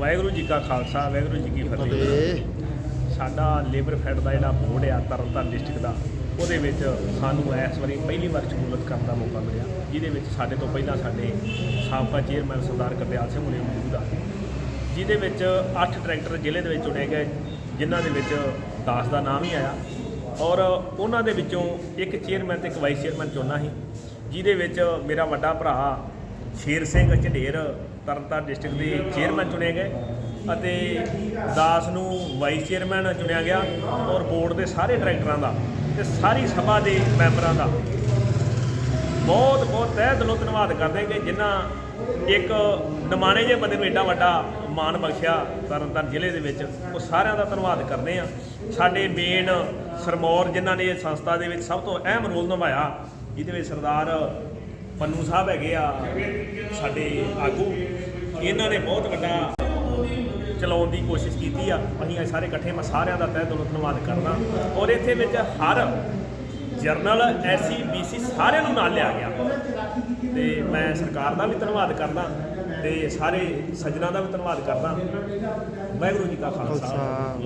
ਵਾਹਿਗੁਰੂ ਜੀ ਕਾ ਖਾਲਸਾ, ਵਾਹਿਗੁਰੂ ਜੀ ਕੀ ਫਤਿਹ। ਸਾਡਾ labour fed ਦਾ ਜਿਹੜਾ ਬੋਰਡ ਆ, ਤਰਨਤਾਰਨ ਡਿਸਟ੍ਰਿਕਟ ਦਾ, ਉਹਦੇ ਵਿੱਚ ਸਾਨੂੰ ਇਸ ਵਾਰੀ ਪਹਿਲੀ ਵਾਰ ਸ਼ਮੂਲਤ ਕਰਨ ਦਾ ਮੌਕਾ ਮਿਲਿਆ। ਜਿਹਦੇ ਵਿੱਚ ਸਾਡੇ ਤੋਂ ਪਹਿਲਾਂ ਸਾਡੇ ਸਾਬਕਾ ਚੇਅਰਮੈਨ ਸਰਦਾਰ ਕਰਦਿਆਲ ਸਿੰਘ ਹੁਣੇ ਮੌਜੂਦ ਆ। ਜਿਹਦੇ ਵਿੱਚ 8 ਟਰੈਕਟਰ ਜ਼ਿਲ੍ਹੇ ਦੇ ਵਿੱਚ ਚੁਣੇ ਗਏ, ਜਿਨ੍ਹਾਂ ਦੇ ਵਿੱਚ 10 ਦਾ ਨਾਮ ਹੀ ਆਇਆ। ਔਰ ਉਹਨਾਂ ਦੇ ਵਿੱਚੋਂ ਇੱਕ ਚੇਅਰਮੈਨ ਤੇ ਇੱਕ ਵਾਈਸ ਚੇਅਰਮੈਨ ਚੁਣਨਾ ਸੀ, ਜਿਹਦੇ ਵਿੱਚ ਮੇਰਾ ਵੱਡਾ ਭਰਾ ਸ਼ੇਰ ਸਿੰਘ ਝੰਡੇਰ ਤਰਨਤਾਰਨ ਡਿਸਟ੍ਰਿਕਟ ਦੇ ਚੇਅਰਮੈਨ ਚੁਣੇ ਗਏ ਅਤੇ ਦਾਸ ਨੂੰ ਵਾਈਸ ਚੇਅਰਮੈਨ ਚੁਣਿਆ ਗਿਆ ਔਰ ਬੋਰਡ ਦੇ ਸਾਰੇ ਡਾਇਰੈਕਟਰਾਂ ਦਾ ਤੇ ਸਾਰੀ ਸਭਾ ਦੇ ਮੈਂਬਰਾਂ ਦਾ। ਬਹੁਤ ਬਹੁਤ ਤਹਿ ਦਿਲੋਂ ਧੰਨਵਾਦ ਕਰਦੇ ਕਿ ਜਿਨ੍ਹਾਂ ਇੱਕ ਨਿਮਾਣੇ ਜਿਹੇ ਬੰਦੇ ਨੂੰ ਏਡਾ ਵੱਡਾ ਮਾਣ ਬਖਸ਼ਿਆ ਤਰਨਤਾਰਨ ਜ਼ਿਲ੍ਹੇ ਦੇ ਵਿੱਚ, ਉਹ ਸਾਰਿਆਂ ਦਾ ਧੰਨਵਾਦ ਕਰਦੇ ਆ ਸਾਡੇ ਮੇਨ ਸਰਮੌਰ ਜਿਨ੍ਹਾਂ ਨੇ ਸੰਸਥਾ ਦੇ ਵਿੱਚ ਸਭ ਤੋਂ ਅਹਿਮ ਰੋਲ ਨਿਭਾਇਆ, ਜਿਹਦੇ ਵਿੱਚ ਸਰਦਾਰ ਪੰਨੂ ਸਾਹਿਬ ਹੈਗੇ ਆ ਸਾਡੇ ਆਗੂ। ਇਹਨਾਂ ਨੇ ਬਹੁਤ ਵੱਡਾ ਚਲਾਉਣ ਦੀ ਕੋਸ਼ਿਸ਼ ਕੀਤੀ ਆ। ਅਸੀਂ ਸਾਰੇ ਇਕੱਠੇ ਮੈਂ ਸਾਰਿਆਂ ਦਾ ਤਹਿ ਦਿਲੋਂ ਧੰਨਵਾਦ ਕਰਦਾ। ਔਰ ਇੱਥੇ ਵਿੱਚ ਹਰ ਜਰਨਲ, ਐਸਸੀ, ਬੀਸੀ ਸਾਰਿਆਂ ਨੂੰ ਨਾਲ ਲਿਆ ਗਿਆ। ਤੇ ਮੈਂ ਸਰਕਾਰ ਦਾ ਵੀ ਧੰਨਵਾਦ ਕਰਦਾ ਤੇ ਸਾਰੇ ਸੱਜਣਾ ਦਾ ਵੀ ਧੰਨਵਾਦ ਕਰਦਾ। ਵਾਹਿਗੁਰੂ ਜੀ ਕਾ ਖਾਲਸਾ।